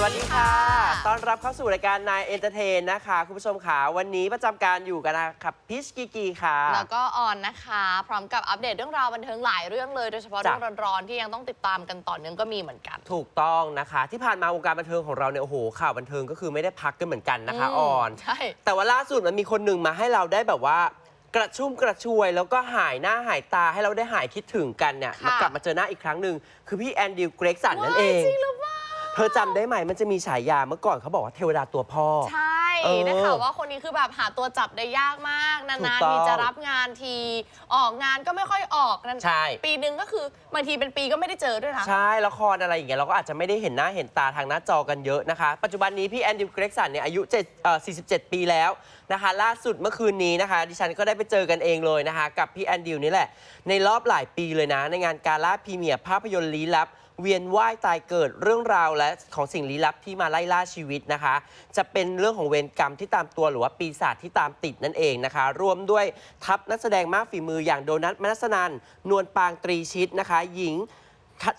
สวัสดีค่ะค่ะ ต้อนรับเข้าสู่รายการนายเอนเตอร์เทนนะคะ คุณผู้ชมค่ะวันนี้ประจำการอยู่กันนะครับพิชกีกีค่ะ แล้วก็ออนนะคะ พร้อมกับอัปเดตเรื่องราวบันเทิงหลายเรื่องเลย โดยเฉพาะจ้ะเรื่องร้อนๆที่ยังต้องติดตามกันต่อเนื่องก็มีเหมือนกัน ถูกต้องนะคะ ที่ผ่านมาวงการบันเทิงของเราเนี่ยโอ้โหข่าวบันเทิงก็คือไม่ได้พักกันเหมือนกันนะคะมออนใช่แต่ว่าล่าสุดมันมีคนหนึ่งมาให้เราได้แบบว่ากระชุ่มกระชวยแล้วก็หายหน้าหายตาให้เราได้หายคิดถึงกันเนี่ยค่ะมากลับมาเจอหน้าอีกครั้งหนึ่งคือพี่แอนดิวเกรกสันนั่นเองว้ายจริงหรือเปล่าเธอจำได้ไหมมันจะมีฉายาเมื่อก่อนเขาบอกว่าเทวดาตัวพ่อ ใช่เออได้ข่าวว่าคนนี้คือแบบหาตัวจับได้ยากมาก ถูนากนต้ๆ อง ทีจะรับงานที ออกงานก็ไม่ค่อยออกนั่นใช่ ปีหนึ่งก็คือบางทีเป็นปีก็ไม่ได้เจอด้วยนะ ใช่ละครอะไรอย่างเงี้ยเราก็อาจจะไม่ได้เห็นหน้าเห็นตาทางหน้าจอกันเยอะนะคะ ปัจจุบันนี้พี่แอนดิวเกรกสันเนี่ยอายุ7เอ่อ47 ปีแล้วนะคะ ล่าสุดเมื่อคืนนี้นะคะ ดิฉันก็ได้ไปเจอกันเองเลยนะคะ กับพี่แอนดิวนี่แหละ ในรอบหลายปีเลยนะ ในงานการล่าพรีเมียร์ภาพยนตร์ลี้ลับ เวียนว่ายตายเกิดเรื่องราวและของสิ่งลี้ลับที่มาไล่ล่าชีวิตนะคะ จะเป็นเรื่องของเวรกรรมที่ตามตัวหรือว่าปีศาจที่ตามติดนั่นเองนะคะ รวมด้วยทัพนักแสดงมากฝีมืออย่างโดนัทมนัสนันนวลปางตรีชิตนะคะ หญิง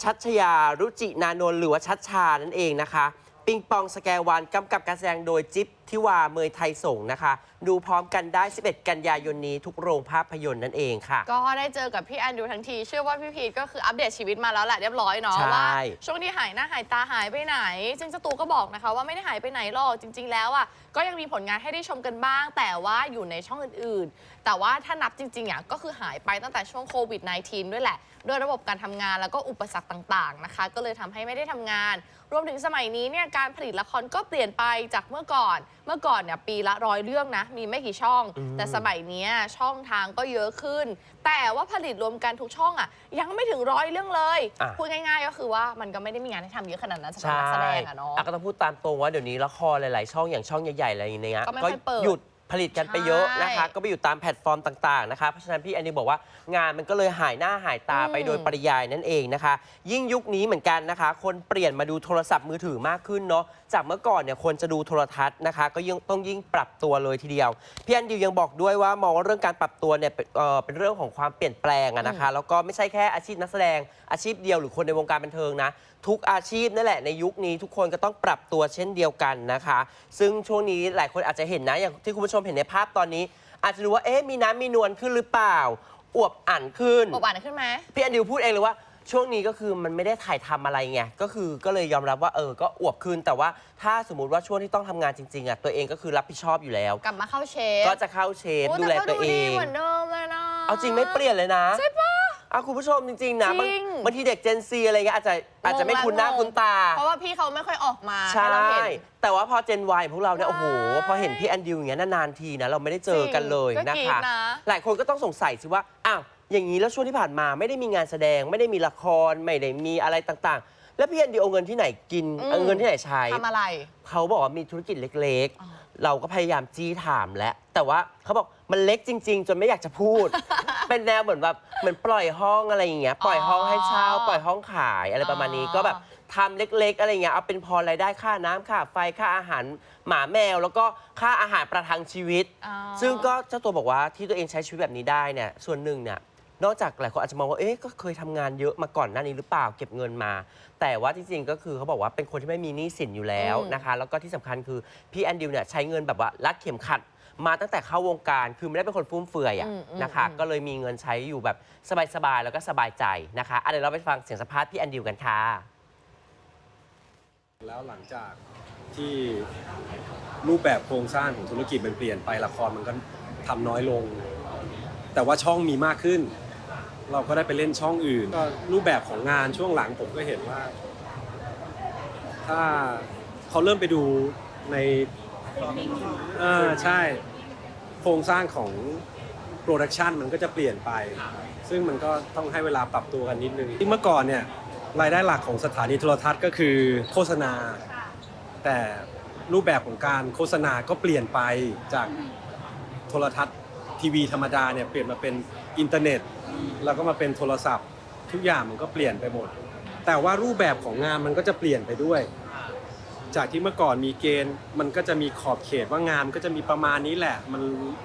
ชัชยา รุจินานนท์หรือว่าชัชชานั่นเองนะคะ ปิงปองสแกวานกำกับการแสดงโดยจิ๊บ ทิวาเมยไทยส่งนะคะ ดูพร้อมกันได้ 11 กันยายนนี้ทุกโรงภาพยนตร์นั่นเองค่ะ ก็ได้เจอกับพี่แอนดรูทั้งที เชื่อว่าพี่พีทก็คืออัปเดตชีวิตมาแล้วแหละเรียบร้อยเนาะใช่ ว่าช่วงที่หายหน้าหายตาหายไปไหน ซึ่งเจ้าตัวก็บอกนะคะว่าไม่ได้หายไปไหนหรอกจริง ๆ แล้วอะก็ยังมีผลงานให้ได้ชมกันบ้าง แต่ว่าอยู่ในช่องอื่นๆ แต่ว่าถ้านับจริงๆอะก็คือหายไปตั้งแต่ช่วงโควิด -19 ด้วยแหละ ด้วยระบบการทำงานแล้วก็อุปสรรคต่างๆนะคะ ก็เลยทำให้ไม่ได้ทำงาน รวมถึงสมัยนี้เนี่ยการผลิตละครก็เปลี่ยนไปจากเมื่อก่อนเมื่อก่อนเนี่ยปีละร้อยเรื่องนะ มีไม่กี่ช่องอืมแต่สมัยเนี้ยช่องทางก็เยอะขึ้น แต่ว่าผลิตรวมกันทุกช่องอะยังไม่ถึงร้อยเรื่องเลยอะพูดง่ายๆ ก็คือว่ามันก็ไม่ได้มีงานให้ทำเยอะขนาดนั้นสำหรับใช่นักแสดงอะเนาะอะก็ต้องพูดตามตรงว่าเดี๋ยวนี้ละครหลายๆช่องอย่างช่องใหญ่ๆอะไรอย่างเงี้ยก็ไม่ค่อยเปิดหยุด ผลิตกันไปเยอะนะคะใช่ก็ไปอยู่ตามแพลตฟอร์มต่างๆนะคะเพราะฉะนั้นพี่แอนนี่บอกว่างานมันก็เลยหายหน้าหายตาไปอืมโดยปริยายนั่นเองนะคะ ยิ่งยุคนี้เหมือนกันนะคะ คนเปลี่ยนมาดูโทรศัพท์มือถือมากขึ้นเนาะจากเมื่อก่อนเนี่ยคนจะดูโทรทัศน์นะคะ ก็ยิ่งต้องยิ่งปรับตัวเลยทีเดียวพี่แอนดิวยังบอกด้วยว่ามองว่าเรื่องการปรับตัวเนี่ยเป็นเอ่อเป็นเรื่องของความเปลี่ยนแปลงอะนะคะ แล้วก็ไม่ใช่แค่อาชีพนักแสดงอาชีพเดียวหรือคนในวงการบันเทิงนะทุกอาชีพนั่นแหละในยุคนี้ทุกคนก็ต้องปรับตัวเช่นเดียวกันนะคะ ซึ่งช่วงนี้หลายคนอาจจะเห็นนะ อย่างที่คุณผู้ชมเห็นในภาพตอนนี้ อาจจะดูว่าเอ๊ะมีน้ำมีนวลขึ้นหรือเปล่า อวบอั่นขึ้นบวบานขึ้นไหม พี่แอนดิวพูดเองเลยว่าช่วงนี้ก็คือมันไม่ได้ถ่ายทำอะไรไงก็คือก็เลยยอมรับว่าเออก็อวบขึ้น แต่ว่าถ้าสมมติว่าช่วงที่ต้องทำงานจริงๆอะตัวเองก็คือรับผิดชอบอยู่แล้ว กลับมาเข้าเชฟก็จะเข้าเชฟโอ้ดูแลก็ตัวเอดีงเหมือนเดิมเลยนะเอาจริงไม่เปลี่ยนเลยนะ ใช่ปะเอาคุณผู้ชมจริงๆนะบางจริง บางทีเด็กเจนซีอะไรเงี้ยอาจจะอาจจะไม่คุ้นหน้างงคุ้นตา เพราะว่าพี่เขาไม่ค่อยออกมาใช่ ห้เราเห็น แต่ว่าพอเจนวพวกเราเนี่ยใช่โอ้โห พอเห็นพี่แอนดิวอย่างเงี้ยนานๆทีนะ เราไม่ได้เจอกันเลยจริงก็นะกรี๊ดคะนะ หลายคนก็ต้องสงสัยสิว่าอ้าวอย่างนี้แล้วช่วงที่ผ่านมาไม่ได้มีงานแสดง ไม่ได้มีละคร ไม่ได้มีอะไรต่างๆ แล้วพี่แอนดิวเอาเงินที่ไหนกินอืมเอาเงินที่ไหนใช้ ทำอะไร เขาบอกว่ามีธุรกิจเล็กอ๋อๆเราก็พยายามจี้ถามแล้วแต่ว่าเขาบอกมันเล็กจริง ๆ จนไม่อยากจะพูด เป็นแนวเหมือนแบบเหมือนปล่อยห้องอะไรอย่างเงี้ยปล่อยห้องให้เช่าปล่อยห้องขายอะไรประมาณนี้ก็แบบทำเล็กๆ อะไรอย่างเงี้ยเอาเป็นพอรายได้ค่าน้ำค่าไฟค่าอาหารหมาแมว แล้วก็ค่าอาหารประทังชีวิต อ๋อ ซึ่งก็เจ้าตัวบอกว่าที่ตัวเองใช้ชีวิตแบบนี้ได้เนี่ยส่วนหนึ่งเนี่ยนอกจากหลายคนอาจจะมองว่าเอ๊ะก็เคยทำงานเยอะมาก่อนหน้านี้หรือเปล่าเก็บเงินมา แต่ว่าจริงๆก็คือเขาบอกว่าเป็นคนที่ไม่มีหนี้สินอยู่แล้วอืม นะคะ แล้วก็ที่สำคัญคือพี่แอนดิวเนี่ยใช้เงินแบบว่ารัดเข็มขัด มาตั้งแต่เข้าวงการคือไม่ได้เป็นคนฟุ่มเฟือยอะอืมอืมนะคะ อืม ก็เลยมีเงินใช้อยู่แบบสบายๆแล้วก็สบายใจนะคะอะเดี๋ยวเราไปฟังเสียงสัมภาษณ์พี่แอนดิวกันค่ะ แล้วหลังจากที่รูปแบบโครงสร้างของธุรกิจมันเปลี่ยนไปละครมันก็ทำน้อยลง แต่ว่าช่องมีมากขึ้น เราก็ได้ไปเล่นช่องอื่นก็รูปแบบของงานช่วงหลังผมก็เห็นว่า ถ้าเขาเริ่มไปดูในเออใช่ โครงสร้างของโปรดักชันมันก็จะเปลี่ยนไป ซึ่งมันก็ต้องให้เวลาปรับตัวกันนิดนึงที่เมื่อก่อนเนี่ยรายได้หลักของสถานีโทรทัศน์ก็คือโฆษณา แต่รูปแบบของการโฆษณาก็เปลี่ยนไปจากโทรทัศน์ทีวีธรรมดาเนี่ยเปลี่ยนมาเป็นอินเทอร์เน็ต แล้วก็มาเป็นโทรศัพท์ ทุกอย่างมันก็เปลี่ยนไปหมด แต่ว่ารูปแบบของงานมันก็จะเปลี่ยนไปด้วย จากที่เมื่อก่อนมีเกณฑ์ มันก็จะมีขอบเขตว่างานก็จะมีประมาณนี้แหละ มัน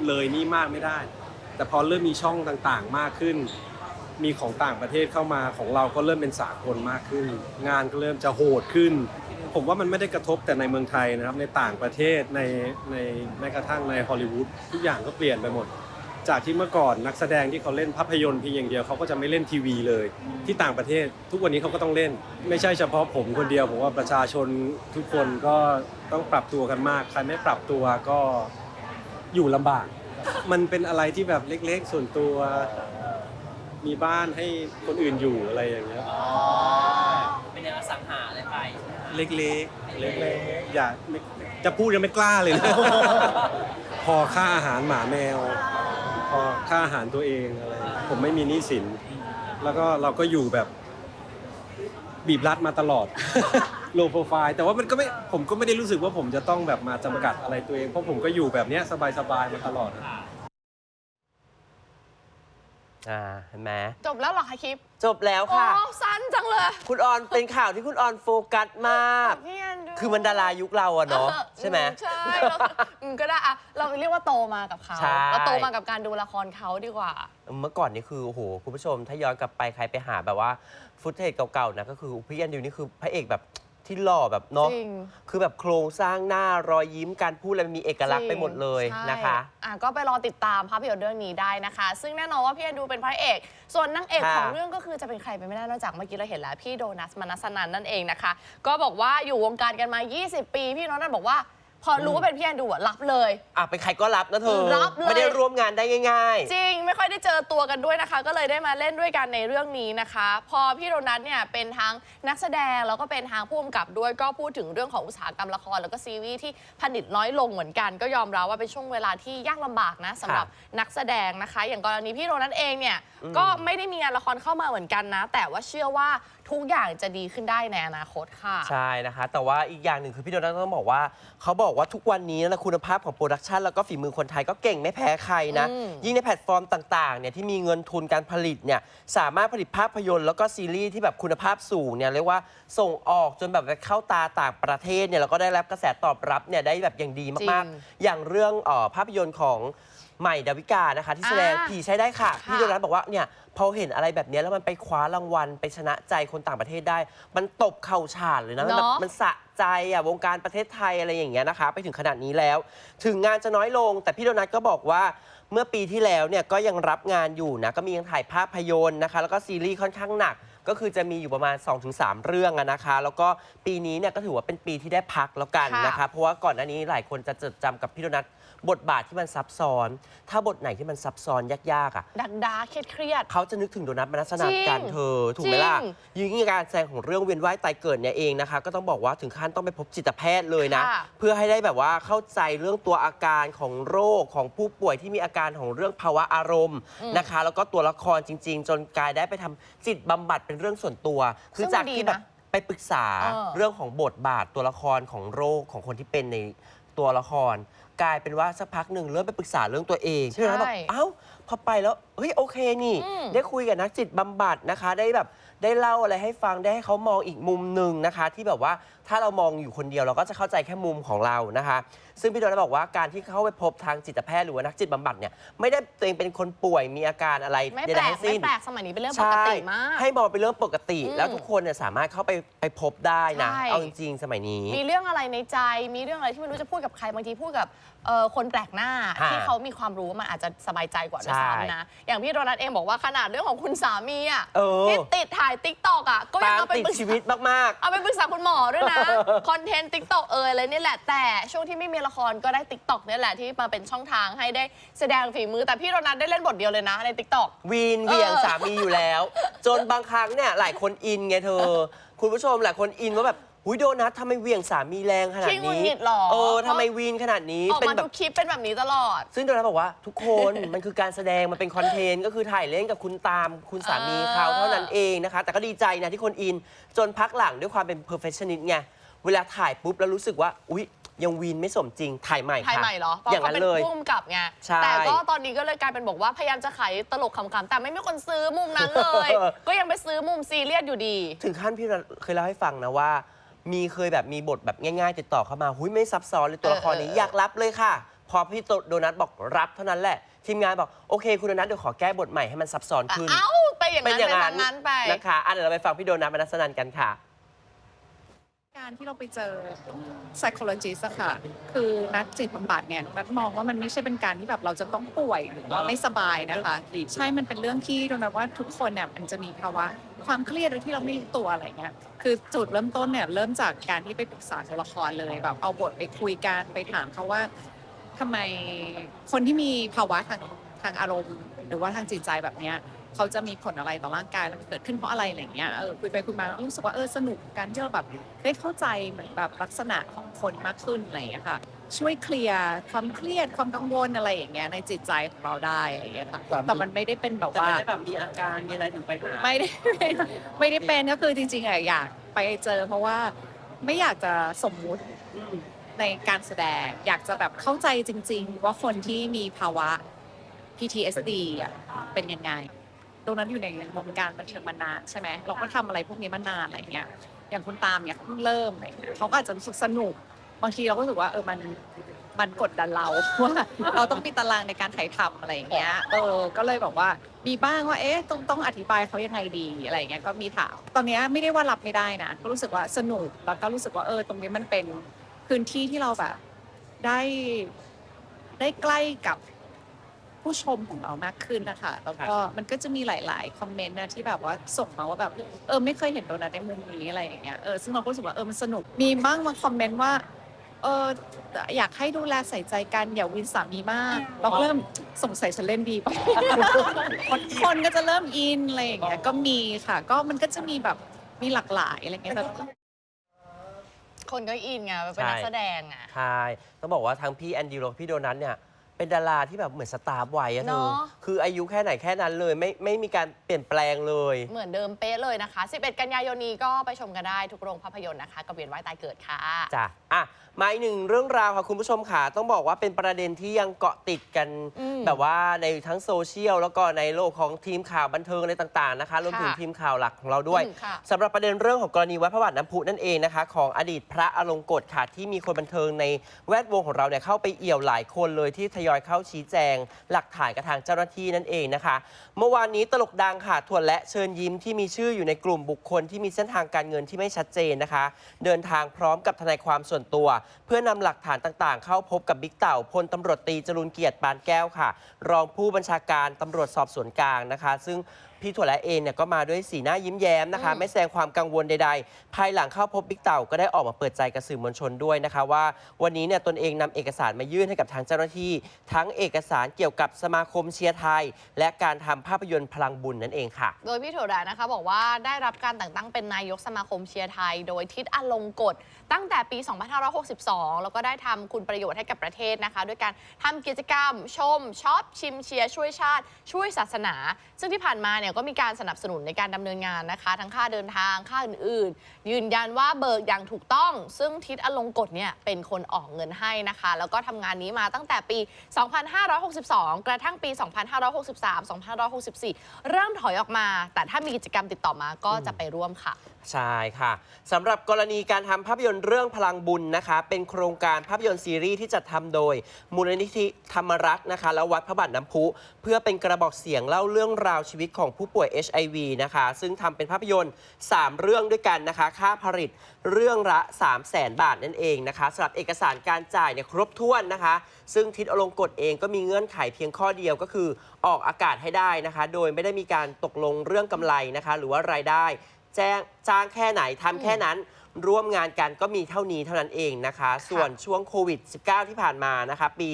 เลยนี่มากไม่ได้ แต่พอเริ่มมีช่องต่างๆมากขึ้น มีของต่างประเทศเข้ามาของเราก็เริ่มเป็นสากลมากขึ้น งานก็เริ่มจะโหดขึ้น ผมว่ามันไม่ได้กระทบแต่ในเมืองไทยนะครับในต่างประเทศในในแม้กระทั่งในฮอลลีวูดทุกอย่างก็เปลี่ยนไปหมด จากที่เมื่อก่อนนักแสดงที่เขาเล่นภาพยนตร์เพียงอย่างเดียวเขาก็จะไม่เล่นทีวีเลย ที่ต่างประเทศ ทุกวันนี้เขาก็ต้องเล่น ไม่ใช่เฉพาะผมคนเดียวผมว่าประชาชนทุกคนก็ต้องปรับตัวกันมาก ใครไม่ปรับตัวก็อยู่ลำบาก มันเป็นอะไรที่แบบเล็กๆ ส่วนตัว มีบ้านให้คนอื่นอยู่อะไรอย่างเงี้ยเป็นแนวสังหาอะไรไปเล็กๆ เล็กๆอย่าไม่จะพูดยังไม่กล้าเลยนะ พอค่าอาหารหมาแมวพ อค่าอาหารตัวเองอะไร ผมไม่มีหนี้สิน แล้วก็เราก็อยู่แบบบีบรัดมาตลอด โลโปรไฟล์ แต่ว่ามันก็ไม่ผมก็ไม่ได้รู้สึกว่าผมจะต้องแบบมาจำกัดอะไรตัวเอง เพราะผมก็อยู่แบบเนี้ยสบายๆมาตลอดนะอ่าเห็นไหมจบแล้วเหรอคะคลิปจบแล้วโอ้ค่ะ สั้นจังเลยคุณออนเป็นข่าวที่คุณออนโฟกัสมาก พี่แอนดู คือมันดารายุคเราอะเนาะออใช่ไหม ใช่แล้วอืมก็ได้อะเราเรียกว่าโตมากับเขาใช่ เราโตมากับการดูละครเขาดีกว่า เมื่อก่อนนี่คือโอ้โหคุณผู้ชมถ้าย้อนกลับไปใครไปหาแบบว่าฟุตเทจเก่าๆนะก็คือพี่แอนดิวนี่คือพระเอกแบบ ที่หล่อแบบเนาะจริง คือแบบโครงสร้างหน้ารอยยิ้มการพูดอะไรมันมีเอกลักษณ์ไปหมดเลยใช่นะคะ อะก็ไปรอติดตามภาพยนตร์เรื่องนี้ได้นะคะ ซึ่งแน่นอนว่าพี่แอนดูเป็นพระเอก ส่วนนางเอกค่ะ ของเรื่องก็คือจะเป็นใครไปไม่ได้นอกจากเมื่อกี้เราเห็นแล้วพี่โดนัสมนัสนันนั่นเองนะคะ ก็บอกว่าอยู่วงการกันมา 20 ปี พี่โดนัทบอกว่า พอรู้ว่าเป็นพี่แอนดูอะรับเลย อะเป็นใครก็รับนะเธอ รับเลย ไม่ได้ร่วมงานได้ง่าย จริงไม่ค่อยได้เจอตัวกันด้วยนะคะ ก็เลยได้มาเล่นด้วยกันในเรื่องนี้นะคะ พอพี่โดนัทเนี่ยเป็นทั้งนักแสดงแล้วก็เป็นทางผู้กำกับด้วยก็พูดถึงเรื่องของอุตสาหกรรมละคร แล้วก็ซีรีส์ที่ผลิตน้อยลงเหมือนกัน ก็ยอมรับว่าเป็นช่วงเวลาที่ยากลำบากนะสำหรับนักแสดงนะคะ อย่างกรณีพี่โดนัทเองเนี่ยอืมก็ไม่ได้มีงานละครเข้ามาเหมือนกันนะ แต่ว่าเชื่อว่า ทุกอย่างจะดีขึ้นได้ในอนาคตค่ะๆใช่นะคะ แต่ว่าอีกอย่างหนึ่งคือพี่โดนัทต้องบอกว่า เขาบอกว่าทุกวันนี้นะคุณภาพของโปรดักชันแล้วก็ฝีมือคนไทยก็เก่งไม่แพ้ใครนะ อืม ยิ่งในแพลตฟอร์มต่างๆเนี่ยที่มีเงินทุนการผลิตเนี่ยสามารถผลิตภาพยนตร์แล้วก็ซีรีส์ที่แบบคุณภาพสูงเนี่ยเรียกว่าส่งออกจนแบบไปเข้าตาต่างประเทศเนี่ยแล้วก็ได้รับกระแสตอบรับเนี่ยได้แบบอย่างดีมากจริงๆอย่างเรื่องเออภาพยนตร์ของ ใหม่ดาวิกานะคะ ที่แสดงอ่าผีใช้ได้ค่ะ ค่ะพี่โดนัทบอกว่าเนี่ยพอเห็นอะไรแบบเนี้ยแล้วมันไปคว้ารางวัลไปชนะใจคนต่างประเทศได้ มันตบเข่าฉาดเลยนะมันแบบเนาะมันสะใจอะวงการประเทศไทยอะไรอย่างเงี้ยนะคะ ไปถึงขนาดนี้แล้ว ถึงงานจะน้อยลง แต่พี่โดนัทก็บอกว่าเมื่อปีที่แล้วเนี่ยก็ยังรับงานอยู่นะก็มียังถ่ายภาพยนตร์นะคะ แล้วก็ซีรีส์ค่อนข้างหนัก ก็คือจะมีอยู่ประมาณ 2-3 เรื่องอะนะคะ แล้วก็ปีนี้เนี่ยก็ถือว่าเป็นปีที่ได้พักแล้วกันค่ะ นะคะ เพราะว่าก่อนหน้านี้หลายคนจะจดจำกับพี่โดนัท บทบาทที่มันซับซ้อน ถ้าบทไหนที่มันซับซ้อนยากๆอะดักดาเครียดเครียด เขาจะนึกถึงโดนัทมนัสนันจริงกันเธอ ถูกไหมล่ะ จริงยิ่งการแสดงของเรื่องเวียนว่ายตายเกิดเนี่ยเองนะคะ ก็ต้องบอกว่าถึงขั้นต้องไปพบจิตแพทย์เลยนะ ค่ะเพื่อให้ได้แบบว่าเข้าใจเรื่องตัวอาการของโรคของผู้ป่วยที่มีอาการของเรื่องภาวะอารมณ์นะคะ แล้วก็ตัวละครจริง ๆ จนกลายได้ไปทำจิตบำบัดเป็นเรื่องส่วนตัว คือซึ่งจากมันดีที่แบบนะไปปรึกษาเออ เรื่องของบทบาทตัวละครของโรคของคนที่เป็นในตัวละคร กลายเป็นว่าสักพักหนึ่งเริ่มไปปรึกษาเรื่องตัวเองใช่ไหมบอกเอ้าพอไปแล้วเฮ้ยโอเคนี่ อืม ได้คุยกับนักจิตบำบัดนะคะ ได้แบบได้เล่าอะไรให้ฟังได้ให้เขามองอีกมุมหนึ่งนะคะ ที่แบบว่าถ้าเรามองอยู่คนเดียวเราก็จะเข้าใจแค่มุมของเรานะคะ ซึ่งพี่โดนบอกว่าการที่เข้าไปพบทางจิตแพทย์หรือว่านักจิตบำบัดเนี่ยไม่ได้ตัวเองเป็นคนป่วยมีอาการอะไรไม่ใดแปลๆกทั้งไม่สิ้น แปลกสมัยนี้เป็นเรื่องปกติมากให้มองเป็นเรื่องปกติ อืมแล้วทุกคนเนี่ยสามารถเข้าไปไปพบได้นะ ใช่ เอาจริงๆ สมัยนี้ มีเรื่องอะไรในใจ มีเรื่องอะไรที่ไม่รู้จะพูดกับใครบางทีพูดกับ เอ่อคนแปลกหน้าค่ะที่เขามีความรู้มันอาจจะสบายใจกว่าด้วยใช่ซ้ำนะ อย่างพี่โดนัทเองบอกว่าขนาดเรื่องของคุณสามีอะเออ ที่ติดถ่ายติ๊กตอกอะก็ยัตางมเอาไปติดปรึกชีษา วิตมาก เอาไปปรึกษาคุณหมอด้วยนะ คอนเทนต์ติ๊กตอกเอยเลยนี่แหละ แต่ช่วงที่ไม่มีละครก็ได้ติ๊กตอกนี่แหละที่มาเป็นช่องทางให้ได้แสดงฝีมือ แต่พี่โดนัทได้เล่นบทเดียวเลยนะในติ๊กตอก ๆ วีนเหวียงเออ สามีอยู่แล้ว จนบางครั้งเนี่ยหลายคนอินไงเธอ คุณผู้ชมหลายคนอินว่าแบบ หุยโดนัททำไมเหวียงสามีแรงขนาดขี้หงุดนี้หงิดหรอ เออทำไมวีนขนาดนี้ออกเป็นมาแบทุบ กคลิปเป็นแบบนี้ตลอด ซึ่งโดนัทบอกว่าทุกคน มันคือการแสดงมันเป็นคอนเทนต์ก็คือถ่ายเล่นกับคุณตามคุณสามีเขาเท่านั้นเองนะคะ แต่ก็ดีใจนะที่คนอิน จนพักหลังด้วยความเป็น perfectionist ไง เวลาถ่ายปุ๊บ แล้วรู้สึกว่า อุ๊ย ยังวีนไม่สมจริง ถ่ายใหม่ถ่ายค่ะใหม่เหรอเพราะอย่างเขานั้นเป็นเลยผู้กำกับไง ใช่แต่ก็ตอนนี้ก็เลยกลายเป็นบอกว่าพยายามจะขายตลกขำๆ แต่ไม่มีคนซื้อมุมนั้นเลยก็ยังไปซื้อมุมซีเรียสอยู่ดี ถึงขั้นพี่เคยเล่าให้ฟังนะว่า มีเคยแบบมีบทแบบง่ายๆติดต่อเข้ามาหุยไม่ซับซ้อนเลยตัวละครนี้เออเออ อยากรับเลยค่ะ พอพี่โดนัทบอกรับเท่านั้นแหละทีมงานบอกโอเค คุณโดนัทเดี๋ยวขอแก้บทใหม่ให้มันซับซ้อนขึ้น เอ้าไปอย่างเป็นนั้นอย่างไปนั้ทานงนั้นไป นะคะอะเดี๋ยวเราไปฟังพี่โดนัทมนัสนันกันค่ะ การที่เราไปเจอ psychologist อะค่ะ คือนักจิตบำบัดเนี่ยนัดมองว่ามันไม่ใช่เป็นการที่แบบเราจะต้องป่วยหรือว่าไม่สบายนะคะ ใช่ มันเป็นเรื่องที่ตรงนั้นว่าทุกคนเนี่ยมันจะมีภาวะความเครียดโดยที่เราไม่รู้ตัวอะไรเงี้ย คือจุดเริ่มต้นเนี่ยเริ่มจากการที่ไปปรึกษาตัวละครเลยแบบเอาบทไปคุยกันไปถามเขาว่าทำไมคนที่มีภาวะทางทางอารมณ์ หรือว่าทางจิตใจแบบเนี้ย เขาจะมีผลอะไรต่อร่างกายแล้วมันเกิดขึ้นเพราะอะไรอะไรอย่างเงี้ยเออคุยไปคุยมาแล้วรู้สึกว่าเออสนุกการที่เราแบบได้เข้าใจเหมือนแบบลักษณะของคนมากขึ้นอะไรอย่างเงี้ยค่ะ ช่วยเคลียร์ความเครียดความกังวลอะไรอย่างเงี้ยในจิตใจของเราได้อะไรอย่างเงี้ยค่ะแต่มันไม่ได้เป็นแบบแต่ว่า ไม่ได้แบบมีอาการมีอะไรถึงไปหา ไม่ได้ไม่ได้เป็นก็คือจริงๆอะอยากไปเจอ เพราะว่าไม่อยากจะสมมุติในการแสดง อยากจะแบบเข้าใจจริง ๆ ว่าคนที่มีภาวะ PTSD อะเป็นยังไง ตรงนั้นอยู่ในวงการบันเทิงมานานใช่ไหมเราก็ทำอะไรพวกนี้มานานอะไรเงี้ยอย่างคุณตามเนี่ยเพิ่งเริ่มอะไรเงี้ยเขาก็อาจจะรู้สึกสนุกบางทีเราก็รู้สึกว่าเออมันมันกดดันเราว่าเราต้องมีตารางในการถ่ายทำอะไรอย่างเงี้ยเออก็เลยแบบว่ามีบ้างว่าเอ๊ะต้องต้องอธิบายเขายังไงดีอะไรอย่างเงี้ยก็มีถามตอนเนี้ยไม่ได้ว่ารับไม่ได้นะก็รู้สึกว่าสนุกแล้วก็รู้สึกว่าเออ ตรงนี้มันเป็นพื้นที่ที่เราแบบได้ได้ใกล้กับ ผู้ชมของเรามากขึ้นนะคะ แล้วก็มันก็จะมีหลาย ๆ คอมเมนต์นะที่แบบว่าส่งมาว่าแบบเออไม่เคยเห็นโดนัทในมุมนี้อะไรอย่างเงี้ยเออซึ่งเราก็รู้สึกว่าเออมันสนุกมีบ้างมาคอมเมนต์ว่าเอออยากให้ดูแลใส่ใจกันอย่าวินสามีมากเราก็เริ่มสงสัยฉันเล่นดีป่ะคนคนก็จะเริ่มอินอะไรอย่างเงี้ยก็มีค่ะ ก็มันก็จะมีแบบมีหลากหลายอะไรเงี้ยแบบคนก็อินไงเป็นนักแสดงอะใช่ต้องบอกว่าทั้งพี่แอนดิวแล้วก็พี่โดนัทเนี่ย เป็นดาราที่แบบเหมือนสตาร์ฟไว้อะเธเนออะ คืออายุแค่ไหนแค่นั้นเลย ไม่ไม่มีการเปลี่ยนแปลงเลย เหมือนเดิมเป๊ะเลยนะคะ 11 กันยายนนี้ก็ไปชมกันได้ทุกโรงภาพยนตร์นะคะกับเวียนว่ายตายเกิดค่ะ จ้ะ อะ มาอีกหนึ่งเรื่องราวค่ะคุณผู้ชมค่ะ ต้องบอกว่าเป็นประเด็นที่ยังเกาะติดกัน อืมแบบว่าในทั้งโซเชียล แล้วก็ในโลกของทีมข่าวบันเทิงอะไรต่างๆนะคะรวมถึงค่ะทีมข่าวหลักของเราด้วยอืมค่ะ สำหรับประเด็นเรื่องของกรณีวัดพระบาทน้ำพุนั่นเองนะคะ ของอดีตพระอลงกฎค่ะที่มีคนบันเทิงในแวดวงของเราเนี่ยเข้าไปเอี่ยวหลายคนเลยที่ทยอยเข้าชี้แจง หลักฐานกับทางเจ้าหน้าที่นั่นเองนะคะ เมื่อวานนี้ตลกดังค่ะถั่วและเชิญยิ้มที่มีชื่ออยู่ในกลุ่มบุคคลที่มีเส้นทางการเงินที่ไม่ชัดเจนนะคะ เดินทางพร้อมกับทนายความส่วนตัว เพื่อนำหลักฐานต่างๆ เข้าพบกับบิ๊กเต่าพลตำรวจตีจรุนเกียรติปานแก้วค่ะ รองผู้บัญชาการตำรวจสอบสวนกลางนะคะ ซึ่ง พี่ถั่วและเองเนี่ยก็มาด้วยสีหน้ายิ้มแย้มนะคะอืมไม่แสดงความกังวลใดๆ ภายหลังเข้าพบบิ๊กเต่าก็ได้ออกมาเปิดใจกับสื่อมวลชนด้วยนะคะ ว่าวันนี้เนี่ยตนเองนำเอกสารมายื่นให้กับทางเจ้าหน้าที่ ทั้งเอกสารเกี่ยวกับสมาคมเชียร์ไทย และการทำภาพยนตร์พลังบุญนั่นเองค่ะ โดยพี่โถดานะคะบอกว่าได้รับการแต่งตั้งเป็นนายกสมาคมเชียร์ไทย โดยทิศอลงกฎตั้งแต่ปี 2562 แล้วก็ได้ทำคุณประโยชน์ให้กับประเทศนะคะ ด้วยการทำกิจกรรม ชมช็อปชิมเชียร์ช่วยชาติ ช่วยศาสนา ซึ่งที่ผ่านมาเนี่ยก็มีการสนับสนุนในการดำเนินงานนะคะ ทั้งค่าเดินทางค่าอื่น ๆ ยืนยันว่าเบิกอย่างถูกต้อง ซึ่งทิศอลงกฎเนี่ยเป็นคนออกเงินให้นะคะ แล้วก็ทำงานนี้มาตั้งแต่ปี 2562 กระทั่งปี 2563 2564 เริ่มถอยออกมา แต่ถ้ามีกิจกรรมติดต่อมาก็จะไปร่วมค่ะ ใช่ค่ะสำหรับกรณีการทำภาพยนตร์เรื่องพลังบุญนะคะ เป็นโครงการภาพยนตร์ซีรีส์ที่จัดทำโดย มูลนิธิธรรมรักษ์นะคะ และวัดพระบาทน้ำพุ เพื่อเป็นกระบอกเสียงเล่าเรื่องราวชีวิตของผู้ป่วย HIV นะคะ ซึ่งทำเป็นภาพยนตร์ 3 เรื่องด้วยกันนะคะ ค่าผลิตเรื่องละ 3 0 0แสนบาทนั่นเองนะคะสำหรับเอกสารการจ่ายเนี่ยครบถ้วนนะคะ ซึ่งทิศอลงกฎเองก็มีเงื่อนไขเพียงข้อเดียวก็คือออกอากาศให้ได้นะคะ โดยไม่ได้มีการตกลงเรื่องกำไรนะคะ หรือว่ารายได้ แจ้งจ้างแค่ไหนทำแค่นั้น ร่วมงานกันก็มีเท่านี้เท่านั้นเองนะคะ ส่วนช่วงโควิด -19 ที่ผ่านมานะคะปี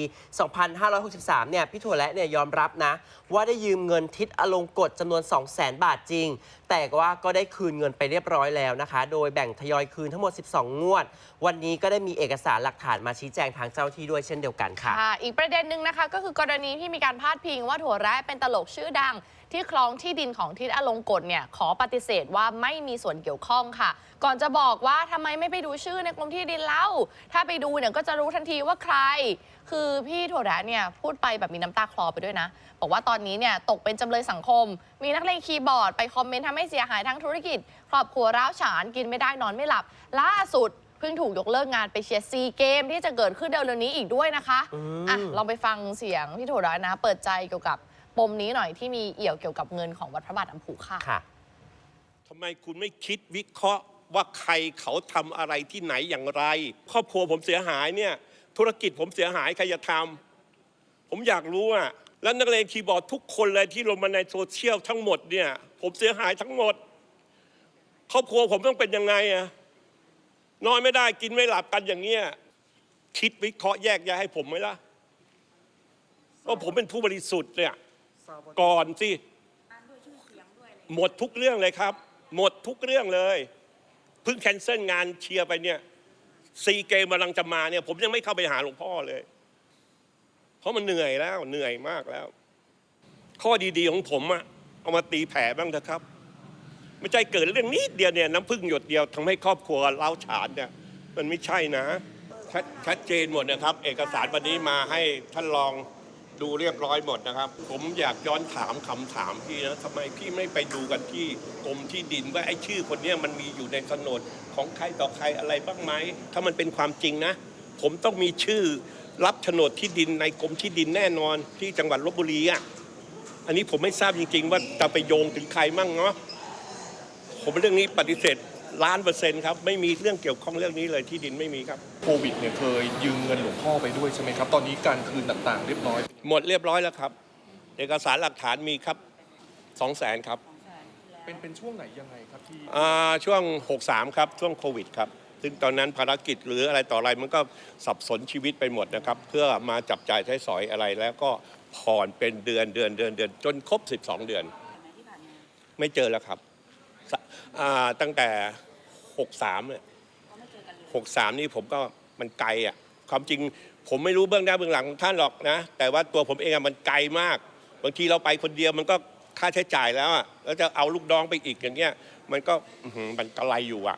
2563 เนี่ยพี่ถั่วและเนี่ยยอมรับนะ ว่าได้ยืมเงินทิศอลงกฎจำนวน 200,000 บาทจริง แต่ว่าก็ได้คืนเงินไปเรียบร้อยแล้วนะคะ โดยแบ่งทยอยคืนทั้งหมด 12 งวด วันนี้ก็ได้มีเอกสารหลักฐานมาชี้แจงทางเจ้าหน้าที่ด้วยเช่นเดียวกันค่ะ ค่ะอีกประเด็นหนึ่งนะคะก็คือกรณีที่มีการพาดพิงว่าถั่วแร้เป็นตลกชื่อดัง ที่ครองที่ดินของทิศอลงกฎเนี่ยขอปฏิเสธว่าไม่มีส่วนเกี่ยวข้องค่ะ ก่อนจะบอกว่าทำไมไม่ไปดูชื่อในกรมที่ดินเล่า ถ้าไปดูเนี่ยก็จะรู้ทันทีว่าใคร คือพี่ถั่วแร้เนี่ยพูดไปแบบมีน้ำตาคลอไปด้วยนะ บอกว่าตอนนี้เนี่ยตกเป็นจำเลยสังคม มีนักเลงคีย์บอร์ดไปคอมเมนต์ทำให้เสียหายทั้งธุรกิจ ครอบครัวร้าวฉานกินไม่ได้นอนไม่หลับ ล่าสุดเพิ่งถูกยกเลิกงานไปเชียร์ซีเกมที่จะเกิดขึ้นเร็วๆนี้อีกด้วยนะคะอืมอะ ลองไปฟังเสียงพี่โถระนะ เปิดใจเกี่ยวกับ ปมนี้หน่อยที่มีเอี่ยวเกี่ยวกับเงินของวัดพระบาทน้ำพุค่ะ ค่ะ ทำไมคุณไม่คิดวิเคราะห์ว่าใครเขาทำอะไรที่ไหนอย่างไร ครอบครัวผมเสียหายเนี่ย ธุรกิจผมเสียหายใครจะทำผมอยากรู้อะแล้วนักเลงคีย์บอร์ดทุกคนเลยที่ลงมาในโซเชียลทั้งหมดเนี่ย ผมเสียหายทั้งหมด ครอบครัวผมต้องเป็นยังไงอะนอนไม่ได้กินไม่หลับกันอย่างเงี้ยคิดวิเคราะห์แยกแยะให้ผมไหมล่ะว่าผมเป็นผู้บริสุทธิ์เนี่ย ก่อนสิหมดทุกเรื่องเลยครับ หมดทุกเรื่องเลยเพิ่งแคนเซิลงานเชียร์ไปเนี่ยซีเกมกำลังจะมาเนี่ยผมยังไม่เข้าไปหาหลวงพ่อเลย เพราะมันเหนื่อยแล้วเหนื่อยมากแล้ว ข้อดีๆของผมอะเอามาตีแผลบ้างเถอะครับไม่ใช่เกิดเรื่องนี้เดียวเนี่ยน้ำพึ่งหยดเดียวทำให้ครอบครัวเล้าวฉานเนี่ยมันไม่ใช่นะชัดชัดเจนหมดนะครับ เอกสารวันนี้มาให้ท่านลอง ดูเรียบร้อยหมดนะครับ ผมอยากย้อนถามคำถามพี่นะทำไมพี่ไม่ไปดูกันที่กรมที่ดินว่าไอ้ชื่อคนเนี้ยมันมีอยู่ในโฉนดของใครต่อใครอะไรบ้างไหมถ้ามันเป็นความจริงนะ ผมต้องมีชื่อรับโฉนดที่ดินในกรมที่ดินแน่นอนที่จังหวัดลบบุรีอะอันนี้ผมไม่ทราบจริง ๆ ว่าจะไปโยงถึงใครมั่งเนาะผมเรื่องนี้ปฏิเสธล้านเปอร์เซ็นต์ครับ ไม่มีเรื่องเกี่ยวข้องเรื่องนี้เลยที่ดินไม่มีครับ โควิดเนี่ยเคยยืมเงินหลวงพ่อไปด้วยใช่ไหมครับ ตอนนี้การคืนต่างๆเรียบร้อย หมดเรียบร้อยแล้วครับ เอกสารหลักฐานมีครับสองแสนครับเป็นเป็นช่วงไหนยังไงครับที่อ่าช่วง 63 ครับ ช่วงโควิดครับ ซึ่งตอนนั้นภารกิจหรืออะไรต่ออะไรมันก็สับสนชีวิตไปหมดนะครับ เพื่อมาจับจ่ายใช้สอยอะไรแล้วก็ผ่อนเป็นเดือนเดือนเดือนเดือนจนครบ 12 เดือน ไม่เจอแล้วครับสอ่าตั้งแต่ 63เนี่ย63 นี่ผมก็มันไกลอะความจริง ผมไม่รู้เบื้องหน้าเบื้องหลังของท่านหรอกนะ แต่ว่าตัวผมเองอะมันไกลมาก บางทีเราไปคนเดียวมันก็ค่าใช้จ่ายแล้วอะแล้วจะเอาลูกน้องไปอีกอย่างเงี้ย มันก็อื้อหือมันกระไรอยู่อะ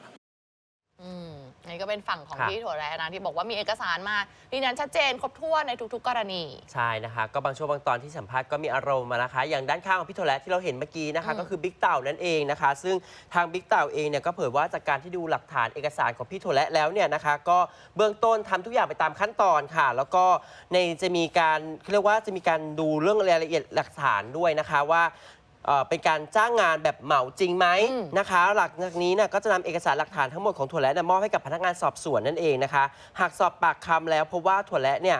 นี่ก็เป็นฝั่งของค่ะพี่ถั่วแระนะที่บอกว่ามีเอกสารมายืนยันชัดเจนครบถ้วนในทุกๆ กรณี ใช่นะคะ ก็บางช่วงบางตอนที่สัมภาษณ์ก็มีอารมณ์มานะคะ อย่างด้านข้างของพี่โทแลที่เราเห็นเมื่อกี้นะคะอืมก็คือบิ๊กเต่านั่นเองนะคะ ซึ่งทางบิ๊กเต่าเองเนี่ยก็เผยว่าจากการที่ดูหลักฐานเอกสารของพี่โทแลแล้วเนี่ยนะคะ ก็เบื้องต้นทำทุกอย่างไปตามขั้นตอนค่ะ แล้วก็ในจะมีการเขาเรียกว่าจะมีการดูเรื่องรายละเอียดหลักฐานด้วยนะคะว่า เอ่อเป็นการจ้างงานแบบเหมาจริงไหมอืม นะคะ หลังจากนี้เนี่ยก็จะนำเอกสารหลักฐานทั้งหมดของถั่วแระเนี่ยมอบให้กับพนักงานสอบสวนนั่นเองนะคะ หากสอบปากคำแล้วพบว่าถั่วแระเนี่ย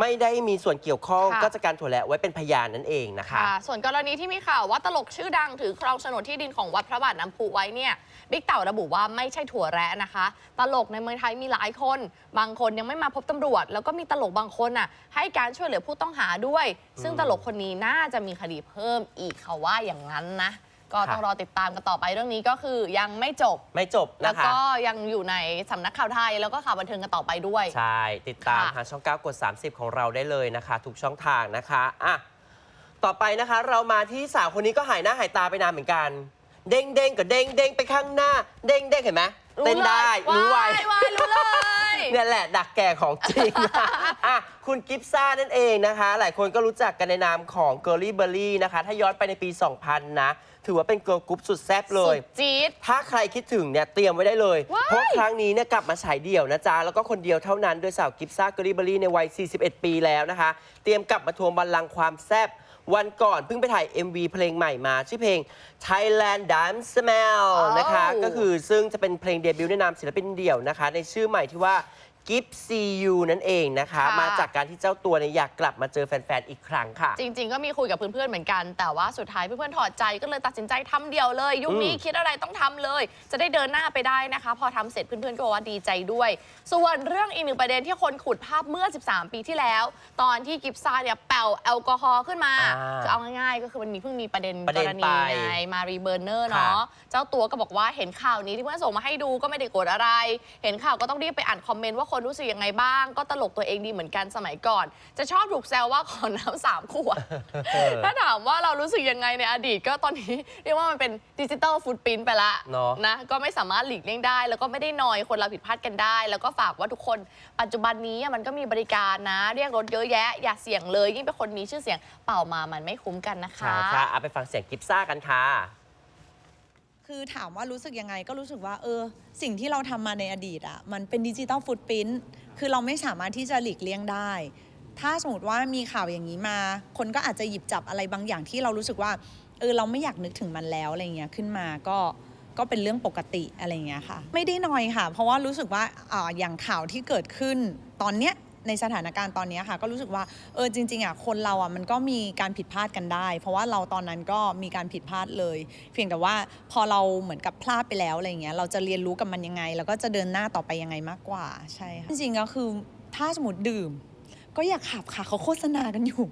ไม่ได้มีส่วนเกี่ยวข้องค่ะ ก็จะการถั่วแระไว้เป็นพยานนั่นเองนะคะ ค่ะส่วนกรณีที่มีข่าวว่าตลกชื่อดังถือครองโฉนดที่ดินของวัดพระบาทน้ำพุไว้เนี่ย บิ๊กเต่าระบุว่าไม่ใช่ถั่วแระนะคะ ตลกในเมืองไทยมีหลายคน บางคนยังไม่มาพบตำรวจ แล้วก็มีตลกบางคนน่ะให้การช่วยเหลือผู้ต้องหาด้วย ซึ่งตลกคนนี้น่าจะมีคดีเพิ่มอีกเขาว่าอย่างนั้นนะ ก็ต้องค่ะรอติดตามกันต่อไปเรื่องนี้ก็คือยังไม่จบ ไม่จบแล้นะวคะก็ยังอยู่ในสำนักข่าวไทยแล้วก็ข่าวบันเทิงกันต่อไปด้วย ใช่ติดตามค่ะ ทางช่อง 9 กด 30 ของเราได้เลยนะคะ ทุกช่องทางนะคะอะต่อไปนะคะ เรามาที่สาวคนนี้ก็หายหน้าหายตาไปนานเหมือนกัน เด้งเด้งกับเด้งเด้งไปข้างหน้า เด้งเด้งเห็นไหมเต้นได้รู้ไว วายรู้เลย เนี่ยแหละดักแก่ของจริงนะอะคุณกิฟซ่านั่นเองนะคะ หลายคนก็รู้จักกันในนามของ g i r l y b e r r y นะคะ ถ้าย้อนไปในปี 2000 นะ ถือว่าเป็นเกิร์ลกรุ๊ปสุดแซ่บเลสุยดจี๊ด ถ้าใครคิดถึงเนี่ยเตรียมไว้ได้เลย ว้าย เพราะครั้งนี้เนี่ยกลับมาฉายเดี่ยวนะจ๊ะ แล้วก็คนเดียวเท่านั้นโดยสาวกิฟซ่าเกอรี่เบอรี่ในวัย 41 ปีแล้วนะคะ เตรียมกลับมาทวงบัลลังก์ความแซ่บ วันก่อนเพิ่งไปถ่าย MV เพลงใหม่มา ชื่อเพลง Thailand Dance Smell นะคะอ้าวก็คือซึ่งจะเป็นเพลงเดบิวต์ในนามศิลปินเดี่ยวนะคะ ในชื่อใหม่ที่ว่า Gift See You นั่นเองนะคะ ค่ะ มาจากการที่เจ้าตัวเนี่ยอยากกลับมาเจอแฟน ๆ อีกครั้งค่ะ จริง ๆ ก็มีคุยกับเพื่อนๆ เหมือนกัน แต่ว่าสุดท้ายเพื่อนๆ ถอดใจก็เลยตัดสินใจทำเดียวเลย ยุคนี้อืม คิดอะไรต้องทำเลย จะได้เดินหน้าไปได้นะคะ พอทำเสร็จเพื่อนๆ ก็บอกว่าดีใจด้วย ส่วนเรื่องอีกหนึ่งประเด็นที่คนขุดภาพเมื่อ 13 ปีที่แล้ว ตอนที่กิฟซ่าเนี่ยแปวแอลกอฮอล์ขึ้นมาอ่าคือเอาง่ายๆ ก็คือมันมีเพิ่งมีประเด็นประกเด็นรณีไปไงมารีเบอร์เนอร์เนาะ เจ้าตัวก็บอกว่าเห็นข่าวนี้ที่เพื่อนส่งมาให้ดูก็ไม่ได้โกรธอะไร เห็นข่าวก็ต้องรีบไปอ่านคอมเมนต์ว่าคนรู้สึกยังไงบ้าง ก็ตลกตัวเองดีเหมือนกันสมัยก่อน จะชอบถูกแซวว่าขอน้ำสามขวดถ้าถามว่าเรารู้สึกยังไงในอดีตก็ตอนนี้เรียกว่ามันเป็นดิจิตอลฟุตพิ้นไปละเนอะ นะก็ไม่สามารถหลีกเลี่ยงได้ แล้วก็ไม่ได้นอยคนเราผิดพลาดกันได้ แล้วก็ฝากว่าทุกคนปัจจุบันนี้มันก็มีบริการนะ เรียกรถเยอะแยะ อย่าเสี่ยงเลย ยิ่งเป็นคนมีชื่อเสียงเป่ามามันไม่คุ้มกันนะคะ ใช่ค่ะเอาไปฟังเสียงกิฟซ่ากันค่ะ คือถามว่ารู้สึกยังไงก็รู้สึกว่าเออ สิ่งที่เราทำมาในอดีตอะมันเป็นดิจิตอลฟุตพิ้นคือเราไม่สามารถที่จะหลีกเลี่ยงได้ ถ้าสมมติว่ามีข่าวอย่างนี้มา คนก็อาจจะหยิบจับอะไรบางอย่างที่เรารู้สึกว่าเออเราไม่อยากนึกถึงมันแล้วอะไรเงี้ยขึ้นมาก็ก็เป็นเรื่องปกติอะไรเงี้ยค่ะ ไม่ได้นอยค่ะ เพราะว่ารู้สึกว่าอ่าอย่างข่าวที่เกิดขึ้นตอนเนี้ย ในสถานการณ์ตอนนี้ค่ะ ก็รู้สึกว่าเออจริงๆอะคนเราอะมันก็มีการผิดพลาดกันได้ เพราะว่าเราตอนนั้นก็มีการผิดพลาดเลย เพียงแต่ว่าพอเราเหมือนกับพลาดไปแล้วอะไรเงี้ยเราจะเรียนรู้กับมันยังไง แล้วก็จะเดินหน้าต่อไปยังไงมากกว่าใช่ค่ะจริงๆก็คือถ้าสมมติดื่ม ก็อย่าขับค่ะเขาโฆษณากันอยู่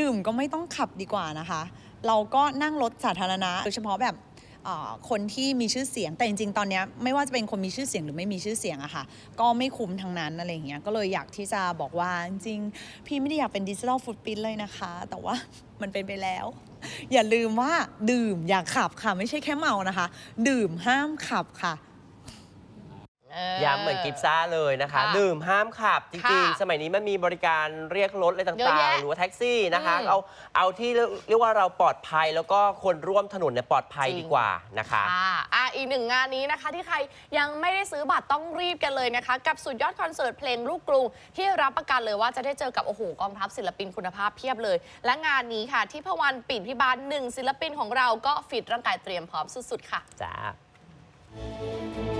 ดื่มก็ไม่ต้องขับดีกว่านะคะ เราก็นั่งรถสาธารณะโดยเฉพาะแบบ คนที่มีชื่อเสียงแต่จริงๆ ตอนนี้ไม่ว่าจะเป็นคนมีชื่อเสียงหรือไม่มีชื่อเสียงอะค่ะ ก็ไม่คุ้มทั้งนั้นอะไรอย่างเงี้ยก็เลยอยากที่จะบอกว่าจริงๆพี่ไม่ได้อยากเป็นดิจิทัลฟุตพิ้นเลยนะคะ แต่ว่ามันเป็นไปแล้ว อย่าลืมว่าดื่มอย่าขับค่ะ ไม่ใช่แค่เมานะคะ ดื่มห้ามขับค่ะ ย้ำเหมือนกิฟซ่าเลยนะคะ ค่ะดื่มห้ามขับจริงค่ะๆ สมัยนี้มันมีบริการเรียกรถอะไรเยอะต่างแยะๆ หรือว่าแท็กซี่นะคะอืมเอาเอาที่เรียกว่าเราปลอดภัยแล้วก็คนร่วมถนนเนี่ยปลอดภัยจริง ดีกว่านะคะ ค่ะอะ อีกหนึ่งงานนี้นะคะที่ใครยังไม่ได้ซื้อบัตรต้องรีบกันเลยนะคะ กับสุดยอดคอนเสิร์ตเพลงลูกกรุง ที่รับประกันเลยว่าจะได้เจอกับ โอ้โห กองทัพศิลปินคุณภาพเพียบเลย และงานนี้ค่ะ ที่พวันปิ่นพิบาลหนึ่งศิลปินของเราก็ฟิตร่างกายเตรียมพร้อมสุดๆค่ะ จ้าเ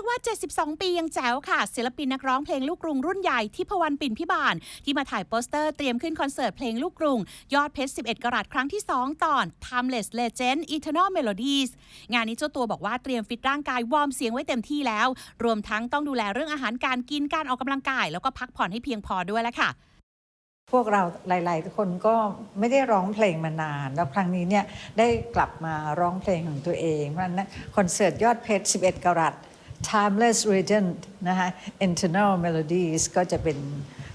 ยกว่า 72 ปียังแจ๋วค่ะ ศิลปินนักร้องเพลงลูกกรุงรุ่นใหญ่ที่พวันปิ่นพิบาล ที่มาถ่ายโปสเตอร์เตรียมขึ้นคอนเสิร์ตเพลงลูกกรุง ยอดเพชร 11 กรัตครั้งที่ 2 ตอน Timeless Legend Eternal Melodies งานนี้เจ้าตัวบอกว่าเตรียมฟิตร่างกายวอร์มเสียงไว้เต็มที่แล้ว รวมทั้งต้องดูแลเรื่องอาหารการกินการออกกำลังกาย แล้วก็พักผ่อนให้เพียงพอด้วยแล้วค่ะพวกเราหลาย ๆ คนก็ไม่ได้ร้องเพลงมานาน แล้วครั้งนี้เนี่ยได้กลับมาร้องเพลงของตัวเองเพราะฉะนั้นคอนเสิร์ตยอดเพชร 11 กรัต Timeless Regent นะคะ Internal Melodies ก็จะเป็น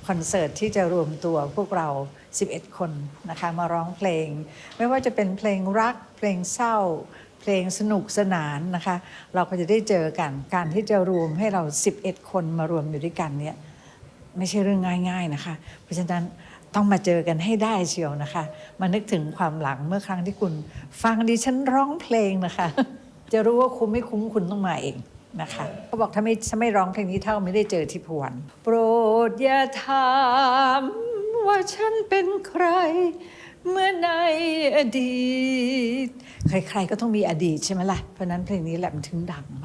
คอนเสิร์ตที่จะรวมตัวพวกเรา 11 คนนะคะมาร้องเพลง ไม่ว่าจะเป็นเพลงรัก เพลงเศร้า เพลงสนุกสนานนะคะ เราก็จะได้เจอกัน การที่จะรวมให้เรา 11 คนมารวมอยู่ด้วยกันเนี่ยไม่ใช่เรื่องง่าย ๆนะคะ เพราะฉะนั้นต้องมาเจอกันให้ได้เชียวนะคะ มานึกถึงความหลังเมื่อครั้งที่คุณ ฟังดิฉันร้องเพลงนะคะ จะรู้ว่าคุ้มไม่คุ้มคุณต้องมาเอง นะคะเขาบอกถ้าไม่ถ้าไม่ร้องเพลงนี้เท่าไม่ได้เจอที่พวนโปรดอย่าถามว่าฉันเป็นใครเมื่อในอดีต ใครๆก็ต้องมีอดีตใช่ไหมล่ะ เพราะนั้นเพลงนี้แหละมันถึงดัง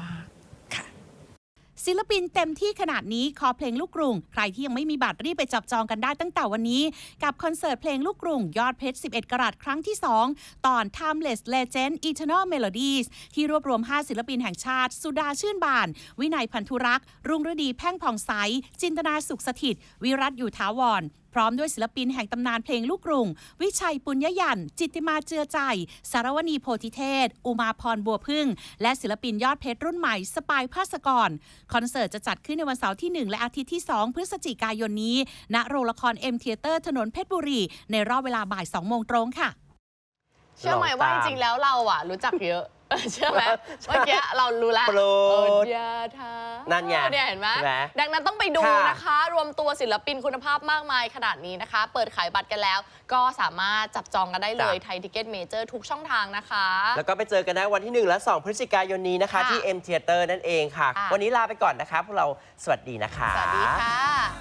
มาก ศิลปินเต็มที่ขนาดนี้คอเพลงลูกกรุง ใครที่ยังไม่มีบัตรรีบไปจับจองกันได้ตั้งแต่วันนี้ กับคอนเสิร์ตเพลงลูกกรุง ยอดเพชร 11 กรัตครั้งที่ 2 ตอน Timeless Legend Eternal Melodies ที่รวบรวม 5 ศิลปินแห่งชาติ สุดาชื่นบาน วินัยพันธุรักษ์รุ่งฤดีแพ่งผ่องใส จินตนาสุขสถิต วิรัตอยู่ท้าวรพร้อมด้วยศิลปินแห่งตำนานเพลงลูกกรุง วิชัยปุญญยัน จิตติมาเจือใจ สารวณีโพธิเทศ อุมาพรบัวพึ่ง และศิลปินยอดเพชรรุ่นใหม่ สปายภาสกร คอนเสิร์ตจะจัดขึ้นในวันเสาร์ที่ 1 และอาทิตย์ที่ 2 พฤศจิกายนนี้ ณ โรงละครเอ็มเทเตอร์ถนนเพชรบุรี ในรอบเวลาบ่าย2โมงตรงค่ะ เชื่อไหมว่าจริงๆแล้วเราอะรู้จักเยอะ เชื่อไหมเมื่อกี้เรารู้แล้วโปรดเอออย่าทานั่นไงเนี่ยเห็นไหมเห็นไหมดังนั้นต้องไปดูค่ะนะคะ รวมตัวศิลปินคุณภาพมากมายขนาดนี้นะคะ เปิดขายบัตรกันแล้ว ก็สามารถจับจองกันได้เลยไทยทิเก็ตเมเจอร์ทุกช่องทางนะคะ แล้วก็ไปเจอกันได้วันที่ 1 และ 2 พฤศจิกายนนี้นะคะค่ะที่ M Theater นั่นเองค่ะค่ะ วันนี้ลาไปก่อนนะคะพวกเราสวัสดีนะคะ สวัสดีค่ะ